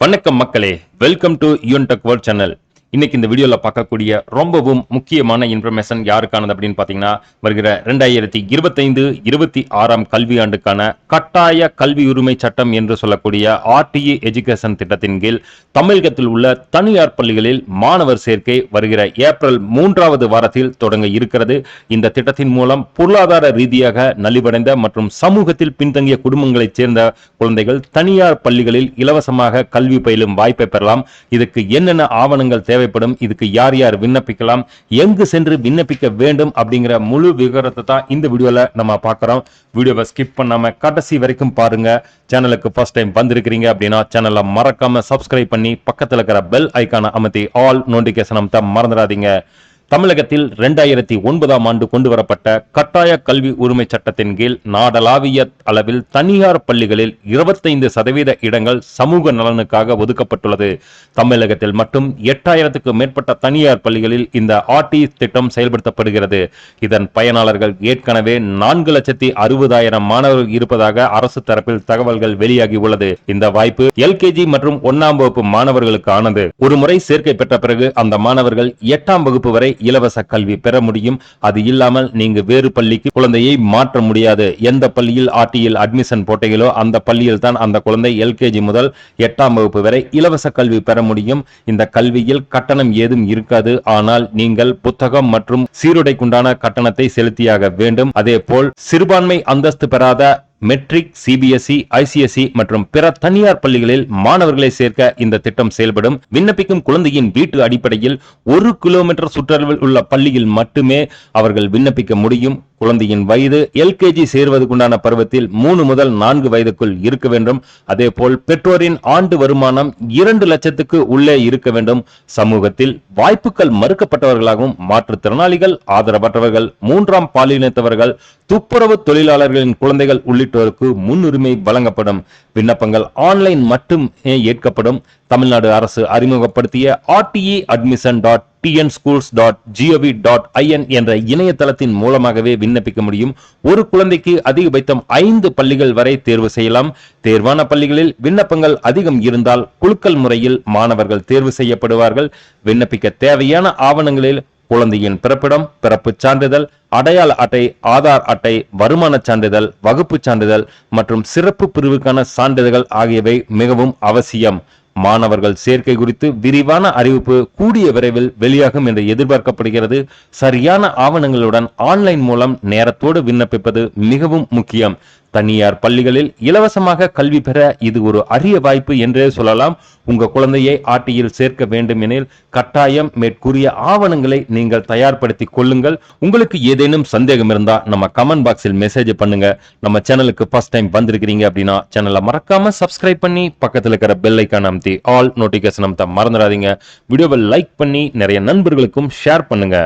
வணக்கம் மக்களே. Welcome to Yoon tech world channel இன்னைக்கு இந்த வீடியோல பார்க்கக்கூடிய ரொம்பவும் முக்கியமான இன்ஃபர்மேஷன் யாருக்கானது அப்படின்னு பாத்தீங்கன்னா வருகிற ரெண்டாயிரத்தி இருபத்தைந்து இருபத்தி ஆறாம் கல்வியாண்டுக்கான கட்டாய கல்வி உரிமை சட்டம் என்று சொல்லக்கூடிய ஆர்டிஇ எஜுகேஷன் திட்டத்தின் கீழ் தமிழகத்தில் உள்ள தனியார் பள்ளிகளில் மாணவர் சேர்க்கை வருகிற ஏப்ரல் மூன்றாவது வாரத்தில் தொடங்க இருக்கிறது. இந்த திட்டத்தின் மூலம் பொருளாதார ரீதியாக நலிவடைந்த மற்றும் சமூகத்தில் பின்தங்கிய குடும்பங்களைச் சேர்ந்த குழந்தைகள் தனியார் பள்ளிகளில் இலவசமாக கல்வி பயிலும் வாய்ப்பை பெறலாம். இதுக்கு என்னென்ன ஆவணங்கள் தேவை தேவைப்படும். இதுக்கு யார் யார் விண்ணப்பிக்கலாம்? எங்கு சென்று விண்ணப்பிக்க வேண்டும் அப்படிங்கிற முழு விவரத்தை தான் இந்த வீடியோல நம்ம பார்க்கறோம். வீடியோவை ஸ்கிப் பண்ணாம கடைசி வரைக்கும் பாருங்க. சேனலுக்கு ஃபர்ஸ்ட் டைம் வந்திருக்கிறீங்க அப்படின்னா சேனலை மறக்காம சப்ஸ்கிரைப் பண்ணி பக்கத்தில் இருக்கிற பெல் ஐக்கானை அமர்த்தி ஆல் நோட்டிபிகேஷன் அமைத்த மறந்துடாதீங்க. தமிழகத்தில் இரண்டாயிரத்தி ஒன்பதாம் ஆண்டு கொண்டு வரப்பட்ட கட்டாய கல்வி உரிமை சட்டத்தின் கீழ் நாடளாவிய அளவில் தனியார் பள்ளிகளில் இருபத்தைந்து சதவீத இடங்கள் சமூக நலனுக்காக ஒதுக்கப்பட்டுள்ளது. தமிழகத்தில் மட்டும் எட்டாயிரத்துக்கு மேற்பட்ட தனியார் பள்ளிகளில் இந்த ஆர்டி திட்டம் செயல்படுத்தப்படுகிறது. இதன் பயனாளர்கள் ஏற்கனவே நான்கு லட்சத்தி அறுபதாயிரம் மாணவர்கள் இருப்பதாக அரசு தரப்பில் தகவல்கள் வெளியாகி உள்ளது. இந்த வாய்ப்பு எல்கேஜி மற்றும் ஒன்னாம் வகுப்பு மாணவர்களுக்கானது. ஒருமுறை ஒரு முறை சேர்க்கை பெற்ற பிறகு அந்த மாணவர்கள் எட்டாம் வகுப்பு வரை இலவச கல்வி பெற முடியும். அது இல்லாமல் நீங்க வேறு பள்ளிக்கு குழந்தையை மாற்ற முடியாது. எந்த பள்ளியில் ஆர்டியில் அட்மிஷன் போட்டீங்களோ அந்த பள்ளியில் தான் அந்த குழந்தை எல்கேஜி முதல் எட்டாம் வகுப்பு வரை இலவச கல்வி பெற முடியும். இந்த கல்வியில் கட்டணம் ஏதும் இருக்காது. ஆனால் நீங்கள் புத்தகம் மற்றும் சீருடைக்குண்டான கட்டணத்தை செலுத்தியாக வேண்டும். அதே போல் சிறுபான்மை அந்தஸ்து பெறாத மெட்ரிக் சிபிஎஸ்இ ஐசிஎஸ்இ மற்றும் பிற தனியார் பள்ளிகளில் மாணவர்களை சேர்க்க இந்த திட்டம் செயல்படும். விண்ணப்பிக்கும் குழந்தையின் வீட்டு அடிப்படையில் ஒரு கிலோமீட்டர் சுற்றளவில் உள்ள பள்ளியில் மட்டுமே அவர்கள் விண்ணப்பிக்க முடியும். குழந்தையின் வயது எல்கேஜி சேர்வதற்குண்டான பருவத்தில் மூணு முதல் நான்கு வயதுக்குள் இருக்க வேண்டும். அதே போல் பெற்றோரின் ஆண்டு வருமானம் இரண்டு லட்சத்துக்கு உள்ளே இருக்க வேண்டும். சமூகத்தில் வாய்ப்புகள் மறுக்கப்பட்டவர்களாகவும் மாற்றுத்திறனாளிகள் ஆதரவற்றவர்கள் மூன்றாம் பாலினத்தவர்கள் துப்புரவு தொழிலாளர்களின் குழந்தைகள் உள்ளிட்டோருக்கு முன்னுரிமை வழங்கப்படும். விண்ணப்பங்கள் ஆன்லைன் மட்டும் ஏற்கப்படும். தமிழ்நாடு அரசு அறிமுகப்படுத்திய RTE admission dot TN schools dot GOV dot IN என்ற இணையதளத்தின் மூலமாகவே விண்ணப்பிக்க முடியும். ஒரு குழந்தைக்கு அதிகபட்சம் ஐந்து பள்ளிகள் வரை தேர்வு செய்யலாம். தேர்வான பள்ளிகளில் விண்ணப்பங்கள் அதிகம் இருந்தால் குலுக்கல் முறையில் மாணவர்கள் தேர்வு செய்யப்படுவார்கள். விண்ணப்பிக்க தேவையான ஆவணங்களில் குழந்தையின் பிறப்பிடம் பிறப்பு சான்றிதழ் அடையாள அட்டை ஆதார் அட்டை வருமான சான்றிதழ் வகுப்பு சான்றிதழ் மற்றும் சிறப்பு பிரிவுக்கான சான்றிதழ்கள் ஆகியவை மிகவும் அவசியம். மாணவர்கள் சேர்க்கை குறித்து விரிவான அறிவிப்பு கூடிய விரைவில் வெளியாகும் என்று எதிர்பார்க்கப்படுகிறது. சரியான ஆவணங்களுடன் ஆன்லைன் மூலம் நேரத்தோடு விண்ணப்பிப்பது மிகவும் முக்கியம். தனியார் பள்ளிகளில் இலவசமாக கல்வி பெற இது ஒரு அரிய வாய்ப்பு என்றே சொல்லலாம். உங்க குழந்தையை ஆட்டியில் சேர்க்க வேண்டும் எனில் கட்டாயம் மேற்கூறிய ஆவணங்களை நீங்கள் தயார்படுத்தி கொள்ளுங்கள். உங்களுக்கு ஏதேனும் சந்தேகம் இருந்தா நம்ம கமெண்ட் பாக்ஸில் மெசேஜ் பண்ணுங்க. நம்ம சேனலுக்கு ஃபர்ஸ்ட் டைம் வந்திருக்கிறீங்க அப்படின்னா சேனலை மறக்காம சப்ஸ்கிரைப் பண்ணி பக்கத்தில் இருக்கிற பெல் ஐக்கான் அமுத்தி ஆல் நோட்டிபிகேஷன் அமுத்த மறந்துடாதீங்க. வீடியோவை லைக் பண்ணி நிறைய நண்பர்களுக்கும் ஷேர் பண்ணுங்க.